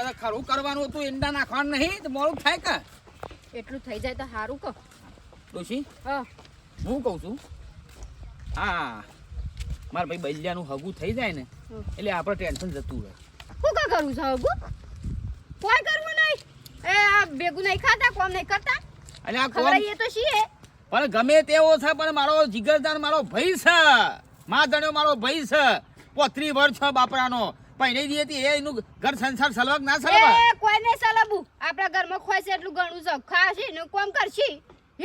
બધા ખરું કરવાનું હતું ઈંડા નાખવાનું નહીં તો મોડું થાય કે? એટલું થઈ જાય તો સારું કહો. ડોશી હા. હું કહું છું હા મારા ભાઈ બૈલ્યાનું હગું થઈ જાય ને એટલે આપણે ટેન્શન જતું રહે. હું કા કરવું છે હગું? કોઈ કરવું નહીં. એ આ ભેગું નહીં ખાતા કોમ નહીં કરતા. અને આ કોમ એ તો છીએ. પણ ગમે તેવો છે પણ મારો જીગરદાર મારો ભાઈ છે. મા ધણ્યો મારો ભાઈ છે. પોત્રી વર્ષ છે બાપરાનો. પહેરી દી હતી એ એનું ઘર સંસાર સલવાક ના સલવા એ કોઈ સલબુ આપણા ઘરમાં ખોય છે એટલું ઘણું છે ખાશી ને કોમ કરશી?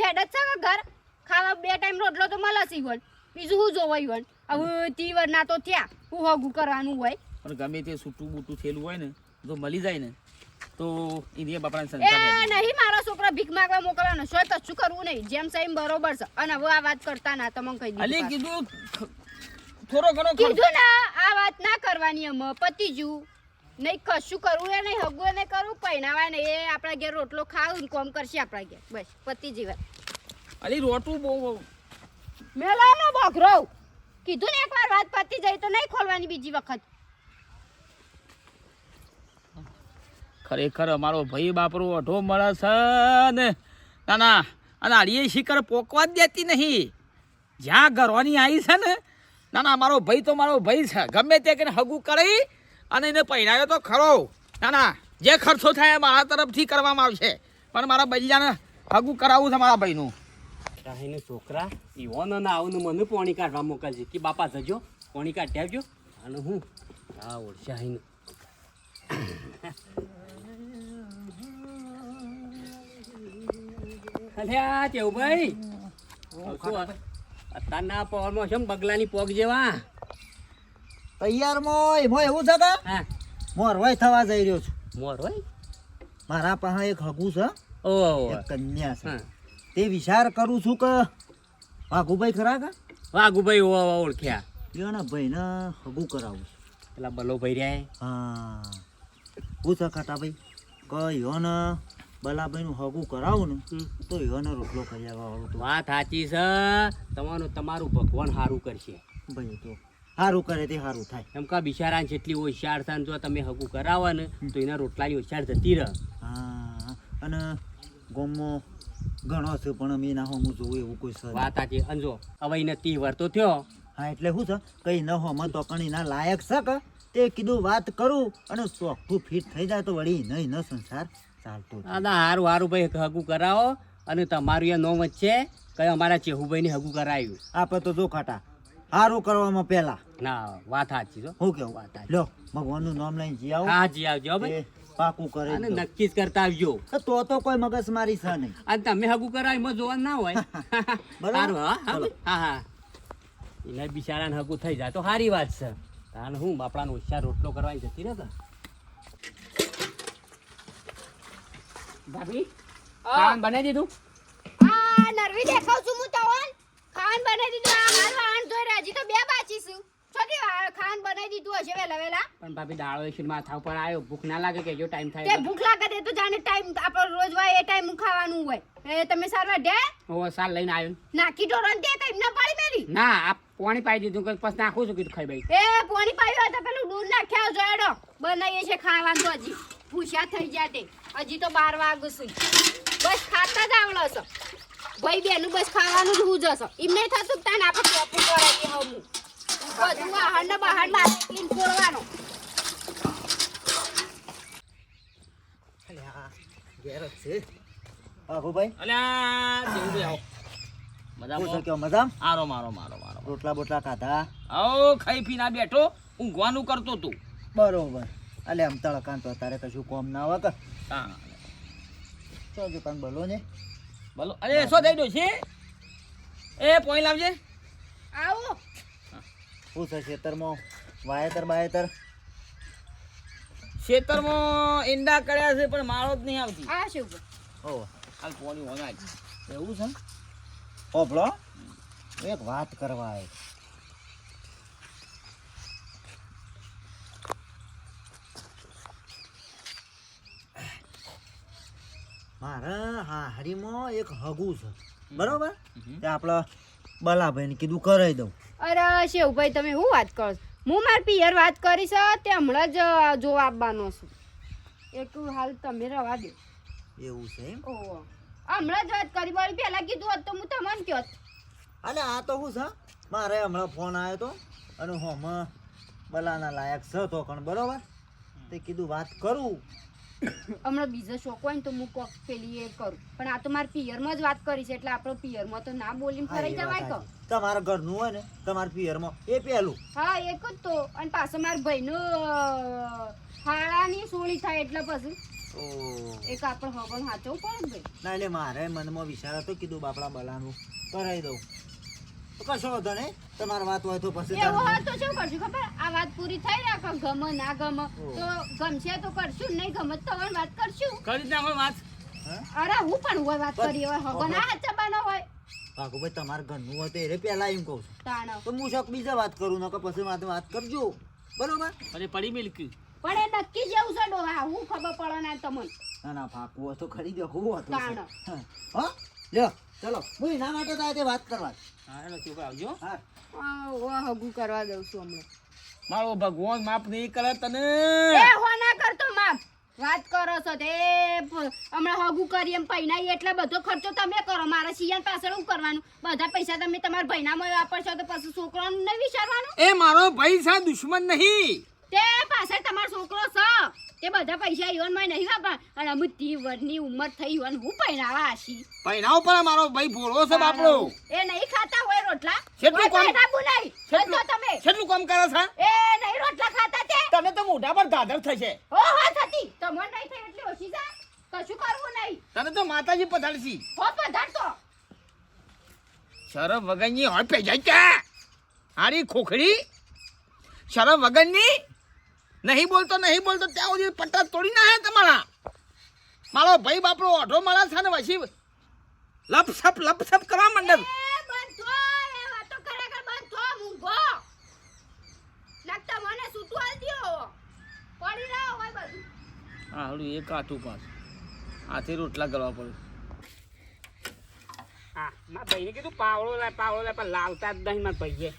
હેડ જ છે ઘર. ખાવા બે ટાઈમ રોટલો તો મળે હોય. બીજું શું જોવાય હોય? હવે તીવર ના તો ત્યાં હું હગું કરવાનું હોય. પણ ગમે તે સૂટું બૂટું થયેલું હોય ને જો મળી જાય ને તો ઇન્ડિયા બાપરાને સંસાર. નહીં મારો છોકરો ભીખ માંગવા મોકલવાનો છો તો શું કરવું નહીં? જેમ સાઈમ બરોબર છે. અને હવે આ વાત કરતા ના તમને કહી અલી કીધું થોડો ઘણો કીધું ના આ વાત ના કરવાની અમે. પતિ જુ નહીં કશું કરવું એ નહીં હગવું નહીં કરવું પહેનાવાય ને એ આપણા ઘેર રોટલો ખાવું ને કોમ કરશે આપણા ઘેર. બસ પતિ જીવન અલી રોટું બહુ મેલાનો બગરો કીધું ને એકવાર વાત પતી જાય તો નહીં ખોલવાની બીજી વખત. ખરેખર અમારો ભાઈ બાપરો અઢો મળે છે ને. ના ના અને આડીએ શિખર પોકવા જ દેતી નહીં. જ્યાં ઘરવાની આવી છે ને ના ના મારો ભાઈ તો મારો ભાઈ છે. ગમે તે કરીને હગું કરી અને એને પહેરાયો તો ખરો. ના ના જે ખર્ચો થાય એ મારા તરફથી કરવામાં આવશે. પણ મારા બૈયાને હગું કરાવવું છે મારા ભાઈનું. રાહીને છોકરા ઈવોનો ના આવું મને પોણી કાઢવા મોકલજે. કે બાપા જજો પોણી કાઢી આવજો. અને હું આ ઓળશાહીને. અલ્યા કેવું ભાઈ? અત્યારના પવનમાં છે બગલાની પોગ જેવા. તૈયારમાં એમાં એવું છે કે? હા. મોરવાઈ થવા જઈ રહ્યો છું. મોર હોય? મારા પાસે એક હગું છે. ઓહો એક કન્યા છે. તે વિચાર કરું છું કે વાઘુભાઈ ખરા કા? વાઘુભાઈ ઓ ઓ ઓળખ્યા. એના ભાઈને હગું કરાવું છું. પેલા બલો ભાઈ રહ્યા હા. હું. છે ખાટાભાઈ કે યોને બલાભાઈનું હગું કરાવું ને તો યોને રોટલો કરી આવવા વાત સાચી છે. તમારું તમારું ભગવાન સારું કરશે. ભાઈ તો સારું કરે તે સારું થાય. એમ કા બિચારા જેટલી હોશિયાર થાય ને જો તમે હગું કરાવો ને તો એના રોટલાની હોશિયાર જતી રહે. હા અને ગોમો ઘણો છે પણ અમે ના હું જોઉં એવું કોઈ સર. વાત સાચી. અંજો હવે એને તી તો થયો. હા એટલે શું છે? કઈ ન હો તો પણ એના લાયક છે કે? તે કીધું વાત કરું અને ચોખ્ખું ફિટ થઈ જાય તો વળી નહીં ન સંસાર. ચાલતો દાદા હારું હારું ભાઈ હગું કરાવો. અને તમારું એ નો વચ્ચે કઈ અમારા ચેહુભાઈને હગું કરાવ્યું આપણે તો જો ખાટા સારું કરવામાં પેલા ના વાત સાચી છો હું. કેવું? વાત. લો ભગવાનનું નામ લઈને જી આવો. હા જી આવજો ભાઈ. પાકું કરે અને નક્કી જ કરતા આવજો. તો તો કોઈ મગજ મારી છે નહીં. અને તમે હગું કરાવી માં જોવાનું ના હોય. બરાબર. હા હા એને બિચારાને હગું થઈ જાય તો સારી વાત છે. તાન હું બાપડાનો હોશિયાર રોટલો કરવાની જતી રહે ભાભી ખાવાનું બનાવી દીધું? આ નરવી દેખાવ છું હું તવન ખાન બનાવી દીધું આ મારું આણ જોઈ રહ્યા હજી તો બે બાચી છું. છોટી ખાન બનાવી દીધું હશે વેલા વેલા પણ ભાભી દાળો એસી માથા ઉપર આવ્યો ભૂખ ના લાગે કે જો ટાઈમ તે થાય ભૂખ લાગે તે તો જાણે ટાઈમ આપણો રોજ હોય એ ટાઈમ ખાવાનું હોય. એ તમે સારવાર ઢે ઓ સાલ લઈને આવ્યો નાખી ઢોરણ તે કઈ ના પાડી મેરી ના આ પાણી પાઈ દીધું કે પછી નાખું છું કીધું ખાઈ ભાઈ એ પાણી પાયું તો પેલું દૂધ નાખ્યા જોડો બનાવીએ છે ખાવાનું તો હજી. ભૂસ્યા થઈ જાય તે હજી તો બાર વાગુ સુધી બસ ખાતા જ આવડો છો. ભાઈ બેનું બસ ખાવાનું જ હું જશો એમ નહીં થતું તાને આપણે ચોપું કરાવીએ હમું. બધું વાહન ને બહાર મારે ક્લીન ફોડવાનો. અલ્યા, ઘેર જ છે. વાઘુભાઈ અલ્યા જેવું બી આવો. હું મજામાં છે કેવો મજામ? આરો મારો મારો મારો. રોટલા બોટલા ખાધા? આવો ખાઈ પીને આ બેઠો. ઊંઘવાનું કરતો તું. બરોબર. અલે આમ તળકાન તો તારે કશું કોમ ના આવે કે. હા. જો દુકાન બોલો ને? બોલો. અરે શું થઈ ગયું છે? એ પોઈ લાવજે. આવો. હું. છે ખેતરમાં? વાયેતર બાયેતર ખેતરમાં ઈંડા કર્યા છે પણ માળો જ નહીં આવતી. આ શું ઓ હાલ પોણી હોના જ એવું છે ઓભળો એક વાત કરવા આવ્યો મારા હાહરીમાં એક હગું છે. બરોબર? તે આપણે બલાભાઈને કીધું કરાવી દઉં. અરે શેવભાઈ તમે શું વાત કરો છો? હું માર પિયર વાત કરીશ છે તે હમણાં જ જોવા આપવાનો છું. એક હાલ તમે રવા દો. એવું છે એમ? ઓહો. હમણાં જ વાત કરી વળી પહેલા કીધું હોત તો હું તમને કહો અને આ તો શું છે? મારે હમણાં ફોન આવ્યો તો અને હોમાં બલાના લાયક છે તો પણ બરોબર? તે કીધું વાત કરું. હમણાં બીજો શોખ હોય ને તો હું કોક પેલી એ કરું. પણ આ તો મારા પિયરમાં જ વાત કરી છે એટલે આપણો પિયરમાં તો ના બોલીને ફરાઈ જવાય કહો તમારા ઘરનું હોય ને તમારા પિયરમાં એ પહેલું. હા એક જ તો. અને પાછો મારા ભાઈનો હાળાની સોળી થાય એટલે પછી. એક આપણે હવન હાચવું પડે ભાઈ. ના એટલે મારે મનમાં વિચાર હતો કીધું બાપડા બલાનું કરાવી દઉં. કશો વાંધો નહીં. તમારી વાત હોય તો પછી એવું હોય તો શું કરશું ખબર? આ વાત પૂરી થઈ રાખો ગમે ના ગમે. તો ગમશે તો કરશું નહીં ગમે તો હવે વાત કરશું. કરી નાખો વાત? અરે હું પણ હોય વાત કરી હવે હગો ના હાચા હોય. ભાગુભાઈ તમારા ઘરનું હોય તો એને પહેલા એમ કહું છું. તાણ. તો હું બીજા વાત કરું નકર પછી મારે વાત કરજો. બરોબર? અરે પડી મિલકી. પણ એ નક્કી જેવું છે ડોહા હું ખબર પડે ના તમને. ના ના હોય તો ખરી દો હું? હતું હા? લ્યો. ચલો હું એના માટે તો આજે વાત કરવા. હા એનો ચૂપ આવજો. હા. આ હગું કરવા દઉં છું હમણાં. મારો ભગવાન માફ નહીં કરે તને. એ હો કરતો માપ વાત કરો છો તે હમણાં હગું કરી એમ પૈનાઈ એટલે બધો ખર્ચો તમે કરો. મારા સિયાન પાછળ શું કરવાનું? બધા પૈસા તમે તમારા ભાઈનામાં વાપરશો તો પછી છોકરાનું નહીં વિચારવાનું? એ મારો ભાઈ છે દુશ્મન નહીં. તે પાછળ તમારો છોકરો છે. તે બધા પૈસા ઈવનમાં નહીં વાપર અને અમુક ત્રીસ વર્ષની ઉંમર થઈ ઈવન હું પહેરાવા આશી પહેરાવ પર મારો ભાઈ ભોળો છે બાપડો. એ નહીં ખાતા હોય રોટલા? કેટલું કામ- નહીં. કેટલું- તમે. કેટલું કામ કરો છો? એ નહીં રોટલા ખાતા તે. તમે તો મોઢા પર દાદર થશે. હો હો થતી. તમને નહીં થઈ એટલે ઓછી જા. કશું કરવું નહીં. તને તો માતાજી પધારશી. હો પધારતો. શરમ વગરની હોય પેજાઈ કે હારી ખોખડી. શરમ વગરની નહીં બોલતો નહીં બોલતો ત્યાં સુધી પટ્ટા તોડી ના તમારા. મારો ભાઈ બાપરો ઓઢો મળે છે ને પછી લપસપ લપસપ કરવા માંડે. એ બંધો એ વાતો કરે કે બંધો મૂંગો લાગતા મને સૂતું આલ દ્યો. પડી રહ્યો હોય બધું. હા હળું એ કાઠું પાસ. આથી રોટલા કરવા પડે. હા મારા ભાઈને કીધું પાવળો લાય પાવળો લાય પણ લાવતા જ નહીં મારા ભાઈએ.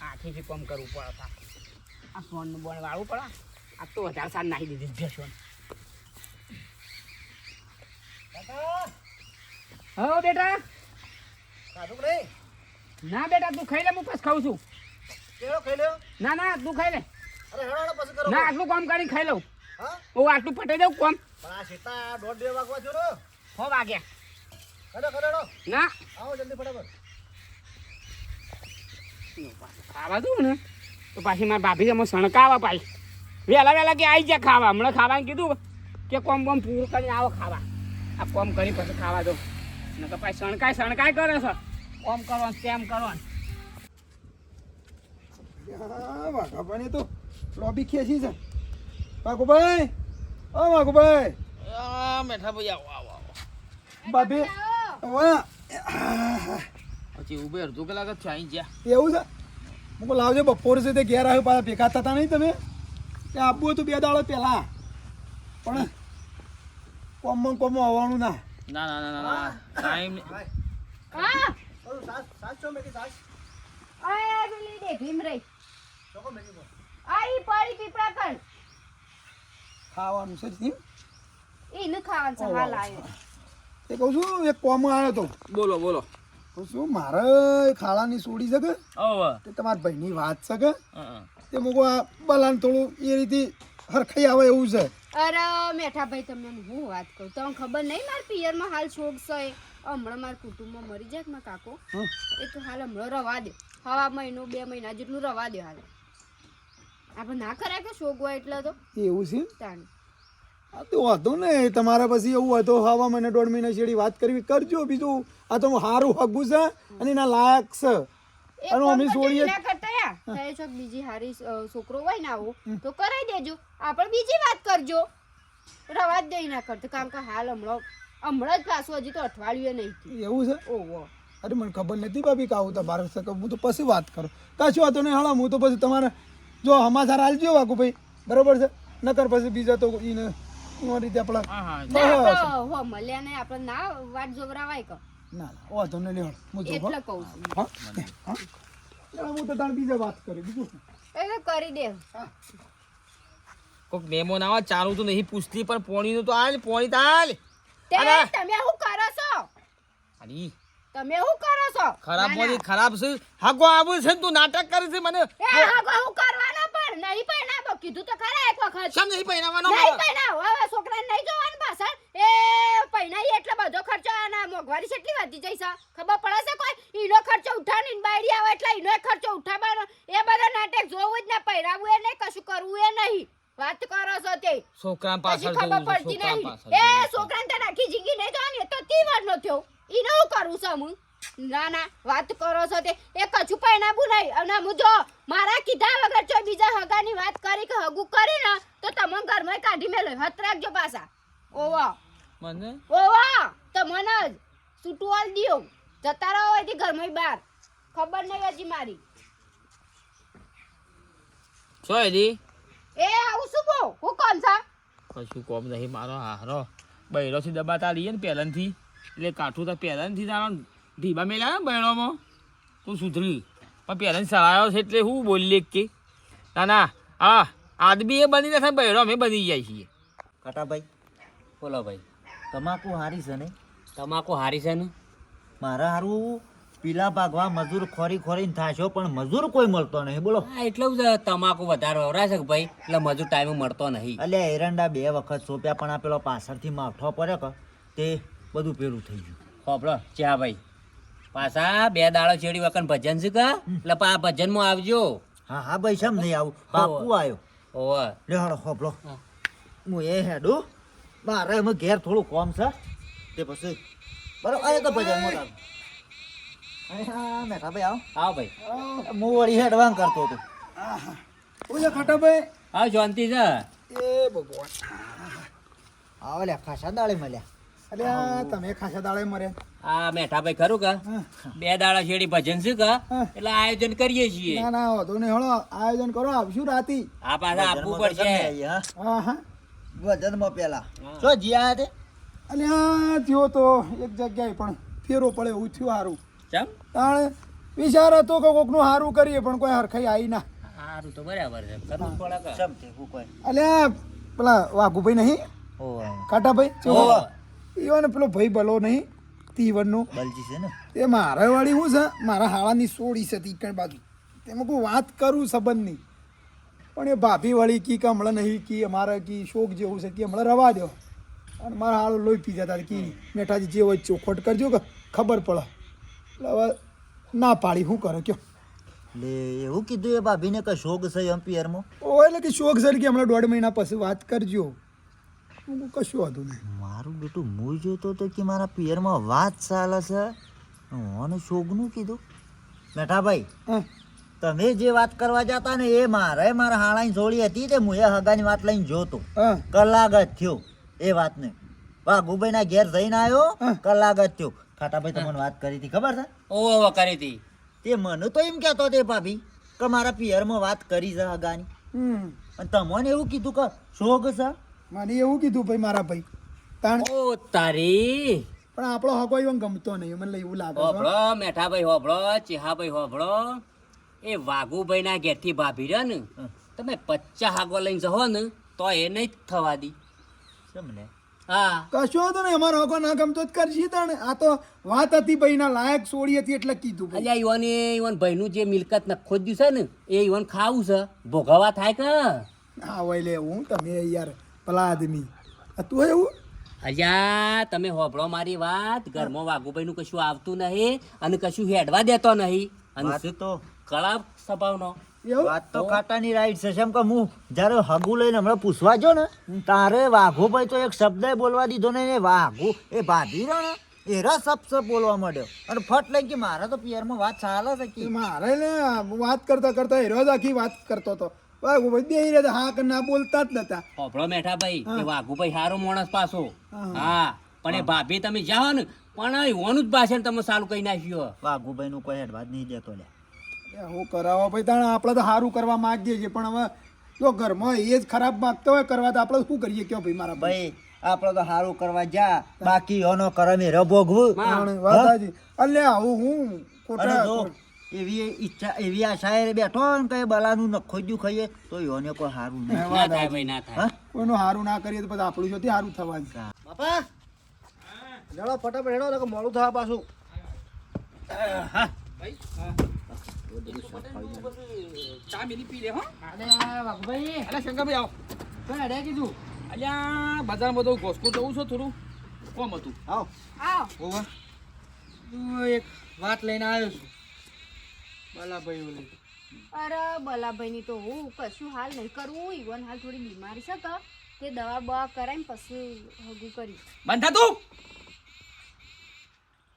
હાથેથી કામ કરવું પડે. આ સોનનું બોન વાળવું પડે. આ તો વધારે સાર નાખી દીધી છે સોન. હો બેટા! સાચું રે ના બેટા તું ખાઈ લે હું પછી ખાઉં છું. કેળો ખાઈ લ્યો? ના ના તું ખાઈ લે. અરે હેડો પછી કરો. ના આટલું કામ કરીને ખાઈ લઉં. હા? હું આટલું પટાઈ દઉં કામ. પણ આ સીતા દોઢ બે વાગવા છો રો હો વાગ્યા. હેડો હેડો ના. આવો જલ્દી ફટાફટ. ખાવા દઉં ને. તો પાછી મારા ભાભી અમે સણકાવા પાછી વહેલા વહેલા કે આવી જા ખાવા. હમણાં ખાવાનું કીધું કે કોમ કોમ પૂરું કરીને આવો ખાવા. આ કોમ કરી પછી ખાવા દો ને તો પાછી સણકાય સણકાય કરે છે. કોમ કરો તેમ કરો વાઘાભાઈ તો લોબી ખેંચી છે વાઘુભાઈ ઓ વાઘુભાઈ. આ મેઠા ભાઈ આવો આવો આવો. બાબે વાહ. પછી ઉભેર તું છે? અહીં જ્યાં એવું છે? મૂકો લાવજો બપોર છે તે ઘેર આવ્યો પાછા ભેગા થતા નહીં તમે. તે આપવું હતું બે દાડો પહેલાં. પણ કોમમાં કોમમાં આવવાનું ના. ના ના ના ના ના. ટાઈમ હા. ઓલું સાસ સાસ છો મેકી સાસ? આ પેલી દે ભીમ રહી ચોકો મેકી દો. આ ઈ પડી પીપળા કણ. ખાવાનું છે એ કહું છું એક કોમમાં આવ્યો હતો બોલો બોલો. છું મારે ખાલાની સોડી છે કે? તે તમારા ભાઈની વાત છે કે? તે મૂકો આ બલાને થોડું એ રીતે હરખાઈ આવે એવું છે. અરે મેઠા ભાઈ તમને હું વાત કહું? તમને ખબર નહીં મારા પિયરમાં હાલ શોખ છે? હમણાં મારા કુટુંબમાં મરી જાય મારા કાકો. હં. એ તો હાલ હમણાં રવા દે. હવા મહિનો બે મહિના જેટલું રવા દે હાલ. આપણે ના કરાય કે શોખ હોય એટલે તો? એવું છે? તાણ. તો વાંધો ને તમારે પછી એવું હોય તો હવા મને દોઢ મહિના છેડી વાત કરવી કરજો બીજું. આ તો સારું હગું છે અને એના લાયક છે. અને અમે છોડીએ બીજી હારી છોકરો હોય ને આવો તો કરાઈ દેજો. આપણે બીજી વાત કરજો. રવા જ દઈ ના કરતો કારણ કે હાલ હમણાં હમણાં જ પાછું હજી તો અઠવાડિયું નહીં એવું છે? ઓહો. અરે મને ખબર નથી ભાભી કે આવું તમારે હું તો પછી વાત કરું. કશું વાતો નહીં હળો હું તો પછી તમારે જો હમાસાર હાલજો વાકુ ભાઈ બરોબર છે? નકર પછી બીજા તો એને એવી રીતે આપણે હા હા. બસ. હો મળ્યા ને આપણે ના વાત જોવરાવાય કો. ના ના વાંધો નહીં હળ હું જો એટલે કહું છું. હા હા હું. તો તાર બીજા વાત કરી બીજું? એ કરી દે. કોઈક મેમો ના આવે ચાલુ તો નહીં પૂછતી પણ પોણી નું તો આલ પોણી તો આલ. તે અરે! તમે શું કરો છો? અરે તમે શું કરો છો? ખરાબ ના, ખરાબ છે. હાગો આવું છે તું નાટક કરી છે મને? એ હાગો હું કરવાનો પણ? નહીં પહેરાવો. કીધું તો ખરા એક વખત. શેમ નહીં પહેરાવાનો નહીં? પહેરાવો. હવે છોકરાને નહીં જોવાનું પાછળ? એ પહેરાઈ એટલે બધો ખર્ચો આના મોંઘવારી કેટલી વધી જઈ છે? ખબર પડે છે કોઈ? ઈનો ખર્ચો ઉઠાવીને બાયડી આવે એટલે ઈનો ખર્ચો ઉઠાવવાનો. એ બધો નાટક જોવું જ ના પહેરાવું એ નહીં કશું કરવું એ નહીં. વાત કરો છો તે. છોકરા પાછળ ખબર પડતી છોકરા નહીં. એ છોકરાને તો આખી જિંદગી નહીં જોવાની એ તો તીવર નો થયો. ઈને કરું છું હું. ના ના વાત કરો છો તે. એ કછું ના બોલાય અને હું જો મારા કીધા વગર જો બીજા હગાની વાત કરી કે હગું કરી ને તો તમે ઘરમાં કાઢી મેલો. હત રાખજો પાછા. ઓવા. મને? ઓવા. તો મને જ છૂટું દિયો. જતા રહો અહીંથી ઘરમાં બહાર. ખબર નહીં હજી મારી. એલી એ આવું શું બહુ હું કોણ છે? કશું કોમ નહીં મારો હારો. બૈરોથી દબાતા લઈએ ને પહેલાંથી. એટલે કાઠું તો પહેલાંથી તારા ઢીબા મેલ્યા ને બૈરોમાં તું સુધરી. પણ પહેલાંથી સળાયો છે એટલે શું બોલી કે. ના ના હા આદમી એ બની નથી બૈરો અમે બની જાય છીએ. કાટાભાઈ બોલો ભાઈ તમાકુ હારી છે ને? તમાકુ હારી છે ને? મારા હારું પીલા ભાગવા મજૂર ખોરી ખોરીને થાશો પણ મજૂર કોઈ મળતો નહીં બોલો. હા એટલું જ તમાકુ વધારે વવરાશે છે કે ભાઈ? એટલે મજૂર ટાઈમે મળતો નહીં. એટલે એરંડા બે વખત સોંપ્યા પણ આ પેલો પાછળથી માવઠો પડ્યો કે તે બધું પેલું થઈ ગયું. ખોપડો ચા ભાઈ. પાછા બે દાડો ચેડી વખત ભજન છે કા એટલે પા આ ભજનમાં આવજો. હા હા ભાઈ સમ નહીં આવું? બાપુ આવ્યો ઓવે લેહાડો ખોપડો હું. એ હેડું. મારે એમાં ઘેર થોડું કોમ છે. તે પછી બરાબર અરે તો ભજન મોટા. મેઠા ભાઈ આવો. હા ભાઈ. હું વળી હેડવાન કરતો હતો. ઓય ખાટાભાઈ આવો શાંતિ છે. એ ભગવાન. આવો લે ખાસા દાળે મળ્યા. અલ્યા તમે ખાસા દાડે મરે. આ મેઠા ભાઈ ખરું કા? બે દાડા છેડી ભજન છે કા? એટલે આયોજન કરીએ છીએ. ના ના વાંધો નહીં હળો. આયોજન કરો રાતી. આ પાછા આપવું ભજનમાં પડશે. હા? હા હા. ભજનમાં પેલા. જો જીયા તે અલ્યા થયો તો એક જગ્યાએ પણ ફેરો પડે એવું થયું સારું ચમ? તાણે વિચાર હતો કે કોકનું સારું કરીએ પણ કોઈ હરખાઈ આવી ના. સારું તો બરાબર છે. કરવું પડે કા? તે કોઈ. અલ્યા પેલા વાઘુભાઈ નહીં? કાટાભાઈ ઓહ. પેલો ભાઈ ભલો નહીં તીવનનો. બલજી છે ને? એ મારા વાળી શું છે? મારા હાળાની સોડી છે તીકણ બાજુ. તેમાં કોઈ વાત કરું સંબંધની પણ એ ભાભી વાળી કી કે હમણાં નહીં કી અમારે કી શોખ જેવું છે કે હમણાં રવા દો. અને મારા હાળો લોહી પી જતા કી. મેઠાજી જે હોય ચોખવટ કરજો કે ખબર પડે. એટલે હવે ના પાડી શું કરે કયો? લે એવું કીધું એ ભાભીને કે શોખ છે એમ્પિયરમાં ઓ એટલે કે શોખ સર કે હમણાં દોઢ મહિના પછી વાત કરજો. હું કશું હતું નહીં. મારું બેટું મૂળ જોતો તો કે મારા પિયરમાં વાત ચાલે છે. મને શોગનું કીધું. મેઠાભાઈ તમે જે વાત કરવા જતા ને એ મારે મારા હાળાની જોડી હતી તે હું એ હગાની વાત લઈને જોતો. કલાક જ થયો એ વાતને. વાઘુભાઈ ના ઘેર જઈને આવ્યો. કલાક જ થયો. ખાટાભાઈ તમને વાત કરી હતી ખબર છે? ઓહો કરી હતી. તે મને તો એમ કહેતો તે ભાભી કે મારા પિયરમાં વાત કરી છે હગાની. હમ. અને તમને એવું કીધું કે શોખ છે? મને એવું કીધું ભાઈ મારા ભાઈ. તાણ ઓ તારી. પણ આપણો હકો એવું ગમતો નહીં મને એવું લાગે હોભળો મેઠા ભાઈ હોભળો ચેહા ભાઈ હોભળો. એ વાઘુભાઈ ના ઘેરથી ભાભી રહ્યો ને તમે પચ્ચા હાગો લઈને જહો ને તો એ નહીં થવા દી. ને હા. કશો હતો ને અમારો હકો ના ગમતો જ કરશી તણે. આ તો વાત હતી ભાઈ ના લાયક સોડી હતી એટલે કીધું ભાઈ. અલ્યા ઈવન એ ઈવન ભાઈનું જે મિલકત નખો ખોદ્યું છે ને એ ઈવન ખાવું છે. ભોગવવા થાય કે? હા હોય લે હું તમે યાર પેલા આદમી હતું એવું? અલ્યા તમે હોભળો મારી વાત. ઘરમાં વાઘુભાઈનું કશું આવતું નહીં અને કશું હેડવા દેતો નહીં. અને શું તો કળા સ્વભાવનો. એવું? વાત તો કાટાની રાઈટ છે કેમ કે હું જ્યારે હગું લઈને હમણાં પૂછવા જો ને તારે વાઘુભાઈ તો એક શબ્દ બોલવા દીધો ને એ વાઘુ એ ભાભી રહ્યો ને એરા સપ સપ બોલવા માંડ્યો. અને ફટ લઈને કે મારા તો પિયરમાં વાત ચાલે છે કે? મારે ને વાત કરતા કરતા હેરો જ આખી વાત કરતો હતો. ભાઈ ભાઈ બે રહ્યા હા કે ના બોલતા જ નતા. હોભળો મેઠા ભાઈ કે વાઘુભાઈ સારો માણસ પાછો. હા. હા. પણ એ ભાભી તમે જાઓ ને પણ ઓનું જ ભાષણ તમે સારું કહી નાખ્યું વાઘુભાઈનું કોઈ હેડવા નહીં દેતો લે હું કરાવો ભાઈ તાણે આપણે તો સારું કરવા માંગીએ છીએ પણ હવે જો ઘરમાં એ જ ખરાબ માગતો હોય કરવા તો આપણે શું કરીએ? કયો ભાઈ મારા ભાઈ આપણે તો સારું કરવા જા બાકી ઓનો કરમે રભોગવું. અલ્યા આવું હું ખોટા એવી ઈચ્છા એવી આશાએ બેઠો ને કઈ બલાનું નખો જ્યું ખાઈએ તો યોને કોઈ સારું ના થાય ભાઈ ના થાય. હા? કોઈનું સારું ના કરીએ તો પછી આપણું જોતી સારું થવાનું. બાપા લેડો ફટાફટ હેડો તો મોડું થવા પાછું. ચા મિલી પી લે હો. અરે વાઘુભાઈ અલ્યા શંકરભાઈ આવો. કોઈ કીધું. અલ્યા બજારમાં બધું ઘોસકું જવું છો થોડું? કોમ હતું? આવો. આવ. ઓવા એક વાત લઈને આવ્યો છું. બાલાભાઈ ઓલી. અરે બલાભાઈની તો હું કશું હાલ નહીં કરવું ઈવન હાલ થોડી બીમારી છે તો. તે દવા બવા કરાવીને પછી હગું કરી બંધા તું.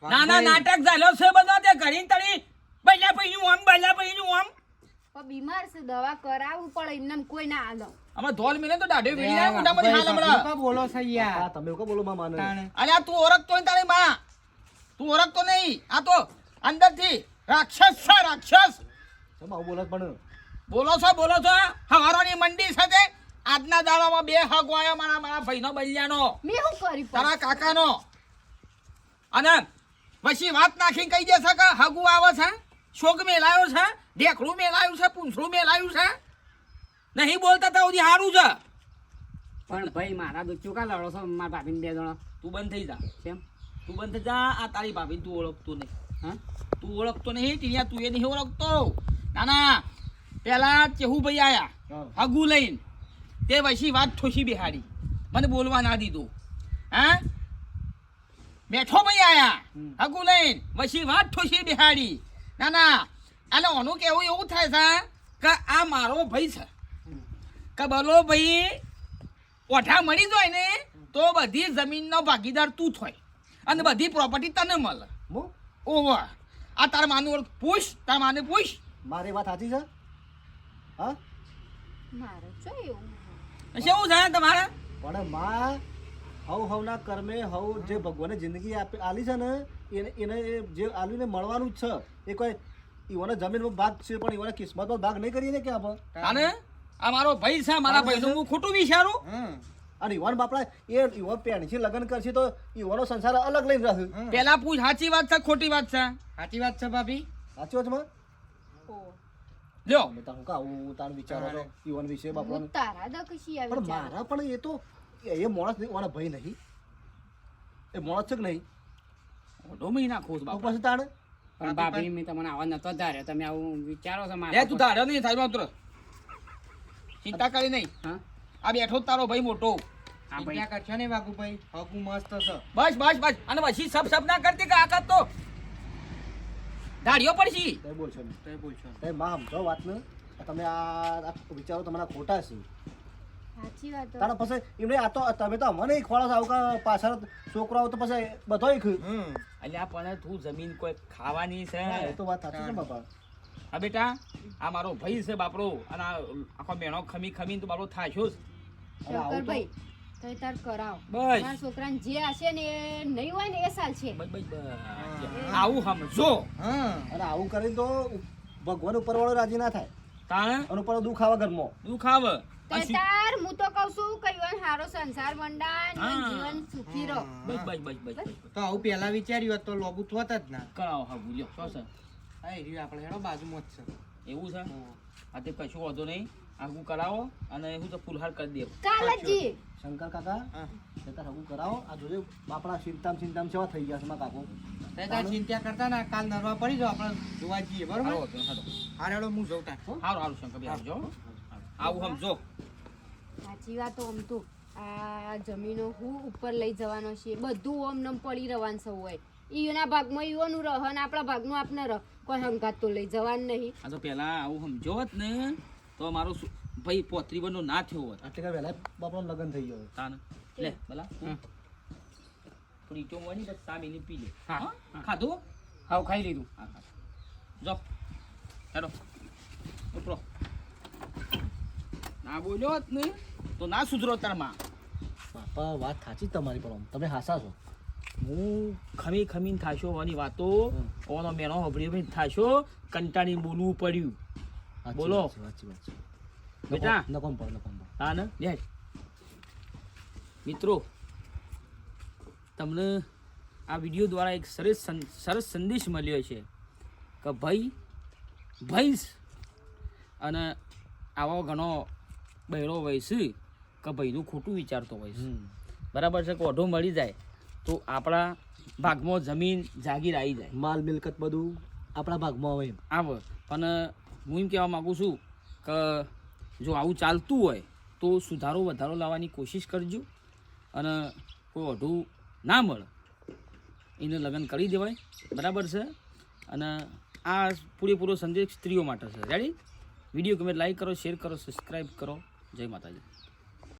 ના ના નાટક ઝાલો છે બધા તે ઘડી તળી. બલ્યા પૈનું આમ બલ્યા પૈનું આમ. પણ બીમાર છે દવા કરાવવું પડે એમને કોઈ ના આલો અમાર ધોલ મિલે તો દાઢે વીડી ના મોટા મોટી હાલ હમણાં. બોલો છે યાર? હા તમે કો બોલો માં માને અલ્યા તું ઓળખતો નહીં તારી માં. તું ઓળખતો નહીં. આ તો અંદરથી. રાક્ષસ છે રાક્ષસ. તમે આવું બોલો પણ? બોલો છો બોલો છો. હવારોની મંડી સાથે આજના દાડામાં બે હક વાયો મારા મારા ભાઈનો બલ્યાનો. મેં શું કરી તારા કાકાનો. અને પછી વાત નાખી કહી દેશે કે હગુ આવે છે શોક મેલાયો છે ઢેકડું મેલાયું છે પૂંછડું મેલાયું છે. નહીં બોલતા તો હજી સારું છે. પણ ભાઈ મારા તો કા લડો છો મારા ભાભીને બે જણા. તું બંધ થઈ જા. કેમ? તું બંધ થઈ જા. આ તારી ભાભી તું ઓળખતું નહીં. હા? તું ઓળખતો નહીં ટીણિયા તું એ નહીં ઓળખતો. ના ના પેલા ચેહુભાઈ આયા હગુ લઈને. તે પછી વાત ઠોસી બિહાડી. મને બોલવા ના દીધું. હા? બેઠો ભાઈ આયા હગુ લઈને. પછી વાત ઠોસી બિહાડી. ના ના અને ઓનું કેવું એવું થાય છે કે આ મારો ભાઈ છે. કે બલો ભાઈ ઓઠા મળી જાય ને તો બધી જમીનનો ભાગીદાર તું થાય અને બધી પ્રોપર્ટી તને મળે. ઓહો. આ તારા માનું ઓળખ. પૂછ તાર માને પૂછ. મારી વાત સાચી છે? હા? મારે છે એવું. કેવું છે તમારે? પણ માં હવ હવના કર્મે હવ જે ભગવાને જિંદગી આપી આલી છે ને એને એને જે આલીને મળવાનું જ છે. એ કોઈ ઈવોને જમીનમાં ભાગ છે પણ ઈવોને કિસ્મતમાં ભાગ નહીં કરીએ ને કે આપણે અને આ મારો ભાઈ છે મારા ભાઈનું હું ખોટું વિચારું? અને યુવાન બાપડા એ ઈવોન પેણથી લગ્ન કરશે તો યુવાનો સંસાર અલગ લઈને રહેશે. પેલા પૂછ સાચી વાત છે ખોટી વાત છે? સાચી વાત છે ભાભી. સાચી વાતમાં? લ્યો તમે તો હું તારું વિચારો છો વિશે બાપડા તારા દ કશી પણ મારા પણ એ તો એ એ માણસ નહીં મારા ભાઈ નહીં. એ માણસ છે કે નહીં? ઓઢો મહિના ખોસ તો બાપા પછી તાણે? પણ ભાભી મેં તમને આવા નતો ધાર્યો. તમે આવું વિચારો છો તું નહીં ઉતર ચિંતા કરી નહીં. હા. આ બેઠો તારો ભાઈ મોટો. ભાઈ. કરશો ને બાબુભાઈ હકુ મસ્ત છે. બસ બસ બસ. અને પછી સબ સબ ના કરતી કે આકાત તો? દાઢીઓ પડશી. તે બોલશો ને તો બોલશો તે માં સમજો વાત ને તમે આ વિચારો તમારા ખોટા છે. સાચી વાત તારા પછી એમને આ તો તમે તો મને ખોળા છો કે પાછળ છોકરાઓ તો પછી બધો અલ્યા પણ તું જમીન કોઈ ખાવાની છે? એ તો વાત સાચી છે બાપા. હા બેટા. આ મારો ભાઈ છે બાપડો અને આ આખો મેણો ખમી ખમીને તો બાપડો થાશ્યો તો શંકરભાઈ તો. તાર કરાવ. બસ. મારા છોકરાને જે હશે ને એ નહીં હોય ને એ સાલ છે. બસ બસ બસ. આવું સમજો અને આવું કરીને તો ભગવાન ઉપર રાજી ના થાય. તાણ? અને ઉપર દુઃખ આવે ઘરમાં. દુઃખ આવે. તાર હું તો કહું છું કે ઈવન હારો સંસાર મંડાય જીવન સુખી રહો. બસ બસ બસ બસ બસ. તો આવું પહેલા વિચાર્યું તો લોબુ થોત જ ના. કરાવો હા ભૂલ્યો શું છે? હા એ આપણે હેડો બાજુમાં જ છે. એવું છે? આ તે કશું વાંધો નહીં. આગું કરાવો અને હું તો ફૂલહાર કરી દેવું. શંકર કાકા તે આગું કરાવો. આ જોજો બાપડા ચિંતામ ચિંતામ સેવા થઈ ગયા છે મારા કાકો. તે ચિંતા કરતા ના કાલ નરવા પડી જાવ આપણે જોવા જઈએ બરોબર? હારો વાંધો નહીં, હારો. હા હેડો હું જોઉં તાર. હારું હારું શંકરભાઈ આવજો આવું સમજો સાચી વાત આમ તો. આ જમીનો હું ઉપર લઈ જવાનો છે બધું ઓમ નમ પડી રહેવાનું હોય. ઈયોના ભાગમાં ઈયોનું રહ અને આપણા ભાગનું આપને રહ. કોઈ હંગાત તો લઈ જવાનું નહીં. આ તો પહેલાં આવું સમજો હોત ને તો મારો ભાઈ પોત્રી બનો ના થયો હોત. આટલે કાંઈ વહેલા બાપનો લગ્ન થઈ ગયું તાન. લે ભલા. થોડી ઈંટો મોની બસ સા મિલી પી લે. હા. ખાધું? હાવ ખાઈ લીધું. હા હા. જો. હેડો. ઉપરો. ના બોલ્યો હોત ને તો ના સુધરો તારમાં બાપા વાત સાચી જ તમારી પણ તમે હાસા છો. હું ખમી ખમીને થાશો હોવાની વાતો. ઓનો મેનો હોભળી થાશો કંટાળી બોલવું પડ્યું. બોલો. બેટા. નકોમ પર નકોમ પર હા ને? લે મિત્રો તમને આ વીડિયો દ્વારા એક સરસ સરસ સંદેશ મળ્યો છે કે ભાઈ ભૈંસ અને આવો ઘણો બહેરો હોય છે કે ભાઈનું ખોટું વિચારતો હોય છે બરાબર છે કે ઓઢો મળી જાય. તો આપણા ભાગમાં જમીન જાગીર આવી જાય. માલ મિલકત બધું આપણા ભાગમાં હોય એમ. આવે પણ હું એમ કહેવા માગું છું કે જો આવું ચાલતું હોય તો સુધારો વધારો લાવવાની કોશિશ કરજો અને કોઈ ઓઢું ના મળે. એને લગ્ન કરી દેવાય બરાબર છે? અને આ પૂરેપૂરો સંદેશ સ્ત્રીઓ માટે છે. રેડી વીડિયો ગમે લાઈક કરો શેર કરો સબસ્ક્રાઈબ કરો. જય માતાજી.